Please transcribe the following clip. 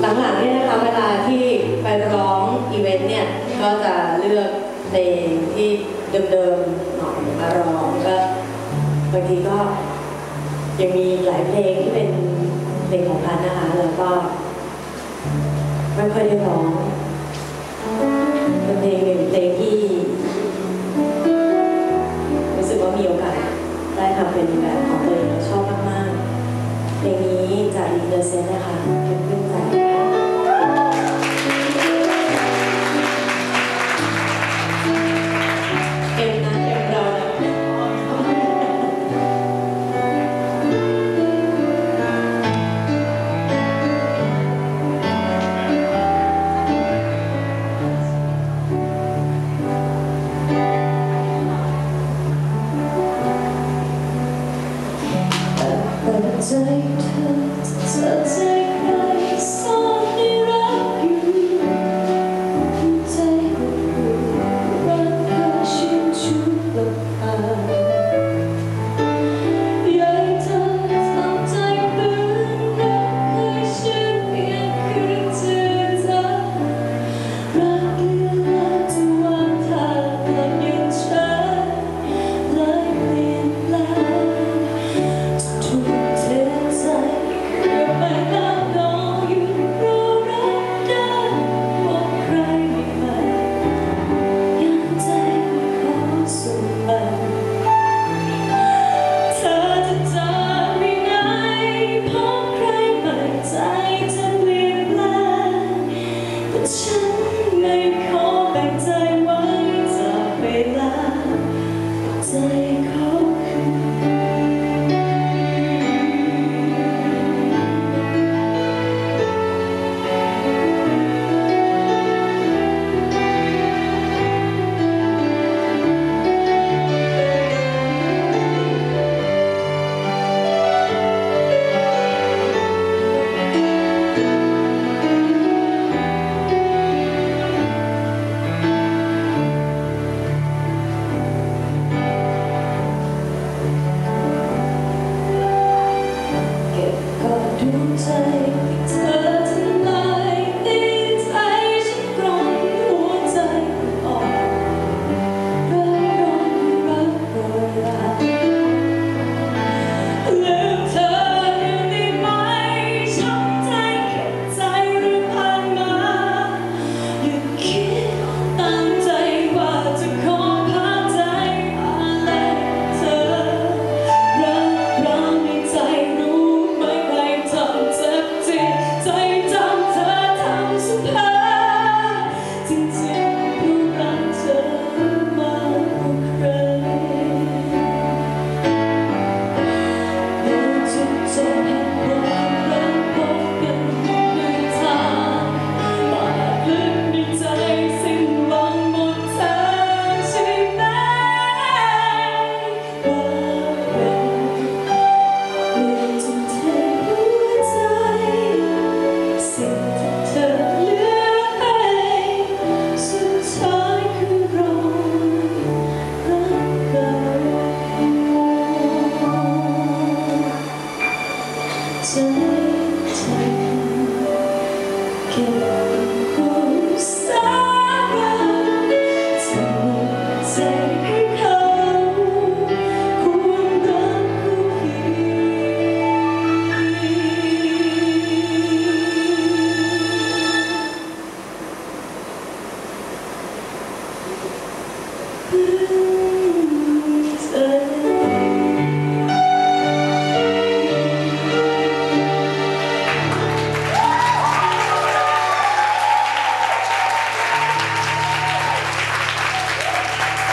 หลังๆเนี่ยนะคะเวลาที่ไปร้องอีเวนต์เนี่ยก็จะเลือกเพลงที่เดิมๆหน่อยมาร้องก็บางทีก็ยังมีหลายเพลงที่เป็นเพลงของพันนะคะแล้วก็ไม่ค่อยได้ร้องเป็นเพลงหนึ่งเพลงที่รู้สึกว่ามีโอกาสได้ทำเป็นแบบของตัว เพลงนี้จากอินเดอร์เซนนะคะเป็นเพื่อนกั Sometimes, sometimes child. ใจเธอ